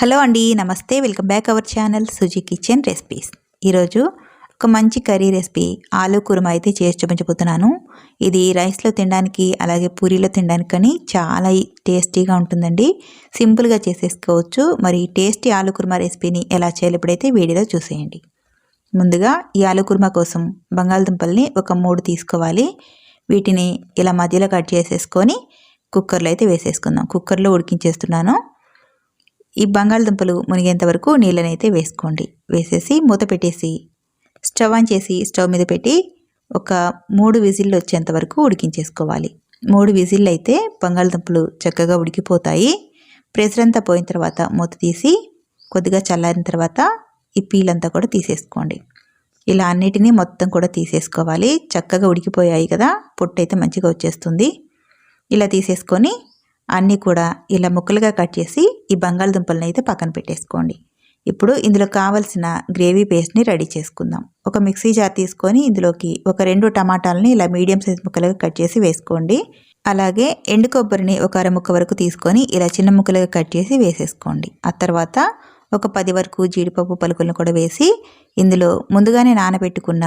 Hello అండి నమస్తే. Welcome back our channel Suji kitchen recipes. ఈరోజు ఒక మంచి కర్రీ రెసిపీ ఆలు కుర్మా అయితే చేసి చూపించబోతున్నాను. ఇది రైస్లో తినడానికి అలాగే పూరీలో తినడానికి కానీ చాలా టేస్టీగా ఉంటుందండి. సింపుల్గా చేసేసుకోవచ్చు. మరి టేస్టీ ఆలు కుర్మా రెసిపీని ఎలా చేయాలి ఇప్పుడైతే వీడియోలో చూసేయండి. ముందుగా ఈ ఆలు కుర్మా కోసం బంగాళదుంపల్ని ఒక మూడు తీసుకోవాలి. వీటిని ఇలా మధ్యలో కట్ చేసేసుకొని కుక్కర్లో అయితే వేసేసుకుందాం. కుక్కర్లో ఉడికించేస్తున్నాను. ఈ బంగాళదుంపలు మునిగేంత వరకు నీళ్ళనైతే వేసుకోండి. వేసేసి మూత పెట్టేసి స్టవ్ ఆన్ చేసి స్టవ్ మీద పెట్టి ఒక మూడు విజిల్లు వచ్చేంత వరకు ఉడికించేసుకోవాలి. మూడు విజిల్లు అయితే బంగాళదుంపలు చక్కగా ఉడికిపోతాయి. ప్రెషర్ అంతా పోయిన తర్వాత మూత తీసి కొద్దిగా చల్లారిన తర్వాత ఈ పీలంతా కూడా తీసేసుకోండి. ఇలా అన్నిటినీ మొత్తం కూడా తీసేసుకోవాలి. చక్కగా ఉడికిపోయాయి కదా పొట్టు అయితే మంచిగా వచ్చేస్తుంది. ఇలా తీసేసుకొని అన్నీ కూడా ఇలా ముక్కలుగా కట్ చేసి ఈ బంగాళదుంపలను అయితే పక్కన పెట్టేసుకోండి. ఇప్పుడు ఇందులో కావలసిన గ్రేవీ పేస్ట్ని రెడీ చేసుకుందాం. ఒక మిక్సీ జార్ తీసుకొని ఇందులోకి ఒక రెండు టమాటాలని ఇలా మీడియం సైజ్ ముక్కలుగా కట్ చేసి వేసుకోండి. అలాగే ఎండు కొబ్బరిని ఒక అర ముక్క వరకు తీసుకొని ఇలా చిన్న ముక్కలుగా కట్ చేసి వేసేసుకోండి. ఆ తర్వాత ఒక పది వరకు జీడిపప్పు పలుకులను కూడా వేసి ఇందులో ముందుగానే నానబెట్టుకున్న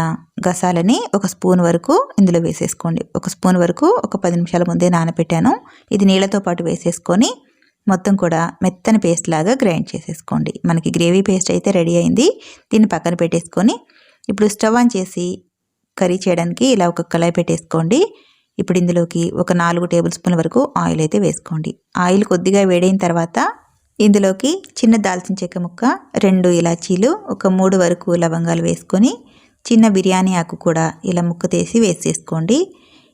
గసాలని ఒక స్పూన్ వరకు ఇందులో వేసేసుకోండి. ఒక స్పూన్ వరకు ఒక పది నిమిషాల ముందే నానబెట్టాను. ఇది నీళ్ళతో పాటు వేసేసుకొని మొత్తం కూడా మెత్తని పేస్ట్ లాగా గ్రైండ్ చేసేసుకోండి. మనకి గ్రేవీ పేస్ట్ అయితే రెడీ అయింది. దీన్ని పక్కన పెట్టేసుకొని ఇప్పుడు స్టవ్ ఆన్ చేసి కర్రీ చేయడానికి ఇలా ఒక కళాయి పెట్టేసుకోండి. ఇప్పుడు ఇందులోకి ఒక నాలుగు టేబుల్ స్పూన్ల వరకు ఆయిల్ అయితే వేసుకోండి. ఆయిల్ కొద్దిగా వేడైన తర్వాత ఇందులోకి చిన్న దాల్చిన చెక్క ముక్క రెండు ఇలాచీలు ఒక మూడు వరకు లవంగాలు వేసుకొని చిన్న బిర్యానీ ఆకు కూడా ఇలా ముక్క తీసి వేసేసుకోండి.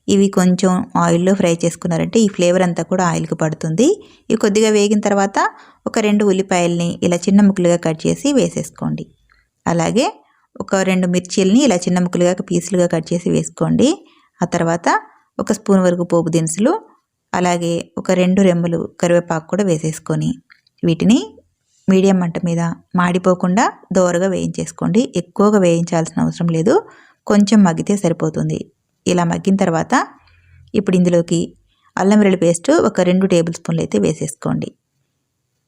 ఇవి కొంచెం ఆయిల్లో ఫ్రై చేసుకున్నారంటే ఈ ఫ్లేవర్ అంతా కూడా ఆయిల్కి పడుతుంది. ఇవి కొద్దిగా వేగిన తర్వాత ఒక రెండు ఉల్లిపాయల్ని ఇలా చిన్న ముక్కలుగా కట్ చేసి వేసేసుకోండి. అలాగే ఒక రెండు మిర్చీలని ఇలా చిన్న ముక్కలుగా పీసులుగా కట్ చేసి వేసుకోండి. ఆ తర్వాత ఒక స్పూన్ వరకు పోపు దినుసులు అలాగే ఒక రెండు రెమ్మలు కరివేపాకు కూడా వేసేసుకొని వీటిని మీడియం మంట మీద మాడిపోకుండా దోరగా వేయించేసుకోండి. ఎక్కువగా వేయించాల్సిన అవసరం లేదు. కొంచెం మగ్గితే సరిపోతుంది. ఇలా మగ్గిన తర్వాత ఇప్పుడు ఇందులోకి అల్లం వెల్లుల్లి పేస్ట్ ఒక రెండు టేబుల్ స్పూన్లు అయితే వేసేసుకోండి.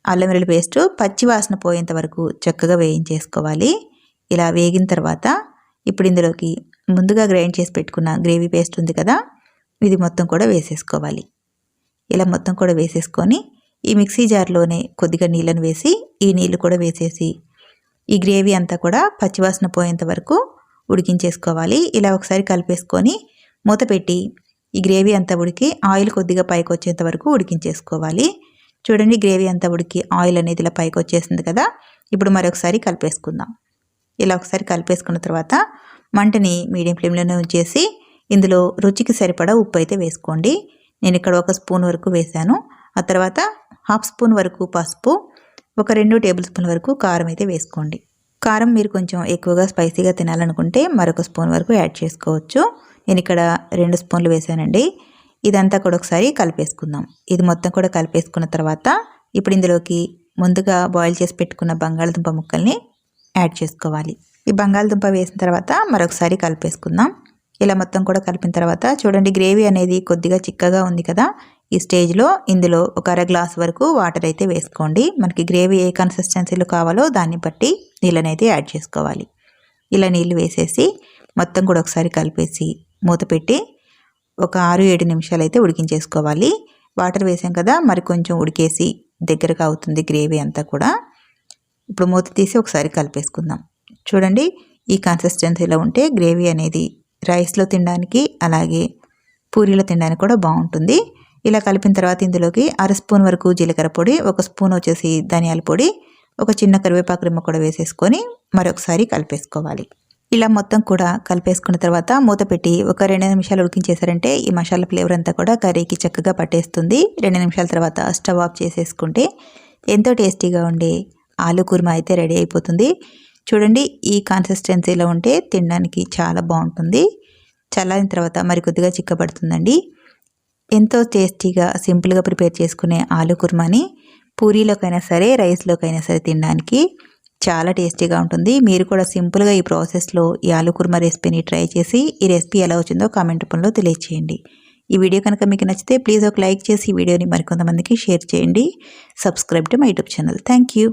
అల్లం వెల్లుల్లి పేస్ట్ పచ్చి వాసన పోయేంత వరకు చక్కగా వేయించేసుకోవాలి. ఇలా వేగిన తర్వాత ఇప్పుడు ఇందులోకి ముందుగా గ్రైండ్ చేసి పెట్టుకున్న గ్రేవీ పేస్ట్ ఉంది కదా ఇది మొత్తం కూడా వేసేసుకోవాలి. ఇలా మొత్తం కూడా వేసేసుకొని ఈ మిక్సీ జార్లోనే కొద్దిగా నీళ్ళను వేసి ఈ నీళ్ళు కూడా వేసేసి ఈ గ్రేవీ అంతా కూడా పచ్చివాసన పోయేంత వరకు ఉడికించేసుకోవాలి. ఇలా ఒకసారి కలిపేసుకొని మూత పెట్టి ఈ గ్రేవీ అంతా ఉడికి ఆయిల్ కొద్దిగా పైకి వచ్చేంత వరకు ఉడికించేసుకోవాలి. చూడండి గ్రేవీ అంతా ఉడికి ఆయిల్ అనేది ఇలా పైకి వచ్చేసింది కదా. ఇప్పుడు మరొకసారి కలిపేసుకుందాం. ఇలా ఒకసారి కలిపేసుకున్న తర్వాత మంటని మీడియం ఫ్లేమ్లోనే ఉంచేసి ఇందులో రుచికి సరిపడా ఉప్పు అయితే వేసుకోండి. నేను ఇక్కడ ఒక స్పూన్ వరకు వేశాను. ఆ తర్వాత హాఫ్ స్పూన్ వరకు పసుపు ఒక రెండు టేబుల్ స్పూన్ వరకు కారం అయితే వేసుకోండి. కారం మీరు కొంచెం ఎక్కువగా స్పైసీగా తినాలనుకుంటే మరొక స్పూన్ వరకు యాడ్ చేసుకోవచ్చు. నేను ఇక్కడ రెండు స్పూన్లు వేసానండి. ఇదంతా కూడా ఒకసారి కలిపేసుకుందాం. ఇది మొత్తం కూడా కలిపేసుకున్న తర్వాత ఇప్పుడు ఇందులోకి ముందుగా బాయిల్ చేసి పెట్టుకున్న బంగాళదుంప ముక్కల్ని యాడ్ చేసుకోవాలి. ఈ బంగాళదుంప వేసిన తర్వాత మరొకసారి కలిపేసుకుందాం. ఇలా మొత్తం కూడా కలిపిన తర్వాత చూడండి గ్రేవీ అనేది కొద్దిగా చిక్కగా ఉంది కదా. ఈ స్టేజ్లో ఇందులో ఒక అర గ్లాస్ వరకు వాటర్ అయితే వేసుకోండి. మనకి గ్రేవీ ఏ కన్సిస్టెన్సీలో కావాలో దాన్ని బట్టి నీళ్ళనైతే యాడ్ చేసుకోవాలి. ఇలా నీళ్ళు వేసేసి మొత్తం కూడా ఒకసారి కలిపేసి మూత పెట్టి ఒక ఆరు ఏడు నిమిషాలు అయితే ఉడికించేసుకోవాలి. వాటర్ వేసాం కదా మరి కొంచెం ఉడికేసి దగ్గరగా అవుతుంది గ్రేవీ అంతా కూడా. ఇప్పుడు మూత తీసి ఒకసారి కలిపేసుకుందాం. చూడండి ఈ కన్సిస్టెన్సీలో ఉంటే గ్రేవీ అనేది రైస్లో తినడానికి అలాగే పూరీలో తినడానికి కూడా బాగుంటుంది. ఇలా కలిపిన తర్వాత ఇందులోకి అర స్పూన్ వరకు జీలకర్ర పొడి ఒక స్పూన్ వచ్చేసి ధనియాల పొడి ఒక చిన్న కరివేపాకు రిమ్మ కూడా వేసేసుకొని మరొకసారి కలిపేసుకోవాలి. ఇలా మొత్తం కూడా కలిపేసుకున్న తర్వాత మూత పెట్టి ఒక రెండు నిమిషాలు ఉడికించేసారంటే ఈ మసాలా ఫ్లేవర్ అంతా కూడా కర్రీకి చక్కగా పట్టేస్తుంది. రెండు నిమిషాల తర్వాత స్టవ్ ఆఫ్ చేసేసుకుంటే ఎంతో టేస్టీగా ఉండే ఆలు కుర్మా అయితే రెడీ అయిపోతుంది. చూడండి ఈ కన్సిస్టెన్సీలో ఉంటే తినడానికి చాలా బాగుంటుంది. చల్లారిన తర్వాత మరి కొద్దిగా చిక్కబడుతుందండి. ఎంతో టేస్టీగా సింపుల్గా ప్రిపేర్ చేసుకునే ఆలు కుర్మాని పూరీలోకైనా సరే రైస్లోకైనా సరే తినడానికి చాలా టేస్టీగా ఉంటుంది. మీరు కూడా సింపుల్గా ఈ ప్రాసెస్లో ఈ ఆలు కుర్మా రెసిపీని ట్రై చేసి ఈ రెసిపీ ఎలా వచ్చిందో కామెంట్ రూపంలో తెలియచేయండి. ఈ వీడియో కనుక మీకు నచ్చితే ప్లీజ్ ఒక లైక్ చేసి ఈ వీడియోని మరికొంతమందికి షేర్ చేయండి. Subscribe to my YouTube channel. Thank you